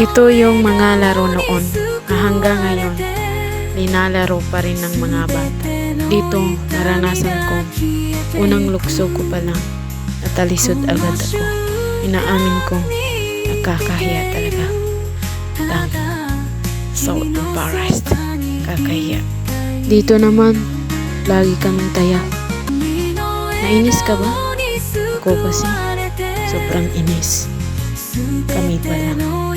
Ito yung mga laro noon na hanggang ngayon nilalaro pa rin ng mga bata. Dito, naranasan ko. Unang lukso ko pa lang, natalisod agad ako. Inaamin ko, nakakahiya talaga. Dang, so embarrassed. Kakahiya. Dito naman, lagi kaming taya. Nainis ka ba? Ako kasi, sobrang inis. Kami pala.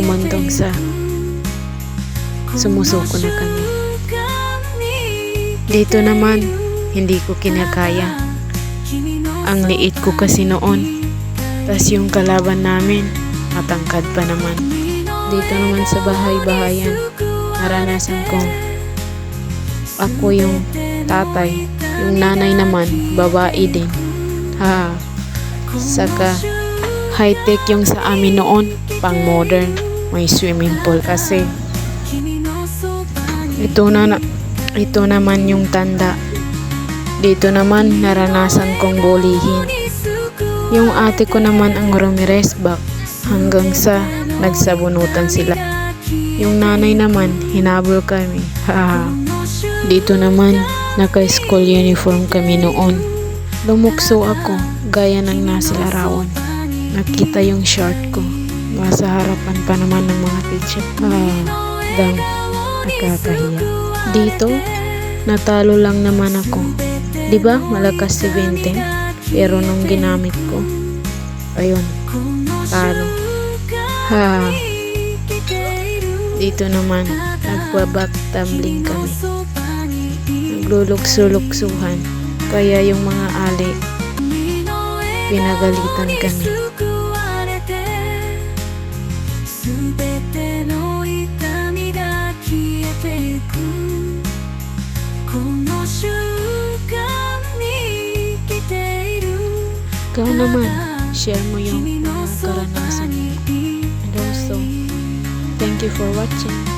Humantong sa sumusuko na kami. Dito naman, hindi ko kinakaya. Ang liit ko kasi noon. Tas yung kalaban namin, matangkad pa naman. Dito naman sa bahay-bahayan, naranasan ko. Ako yung tatay, yung nanay naman, babae din. Ha, saka high-tech yung sa amin noon, pang modern. May swimming pool kasi. Ito na, ito naman yung tanda. Dito naman naranasan kong bulihin. Yung ate ko naman ang Ramirez back hanggang sa nagsabunutan sila. Yung nanay naman, hinabol kami. Haha. Dito naman, naka-school uniform kami noon. Lumukso ako, gaya ng nasa larawan. Nakita yung short ko. Nasa harapan pa naman ng mga teacher. Ah, dang, nakakahiya. Dito, natalo lang naman ako. 'Di ba malakas si Benten? Pero nung ginamit ko, ayun, talo. Ha, dito naman, nagbaback tumbling kami. Naglulukso-luksuhan. Kaya yung mga ali, pinagalitan kami. 全ての痛みが消えていくこの瞬間に生きている Ikaw naman, share mo yung karanasan. And also, thank you for watching.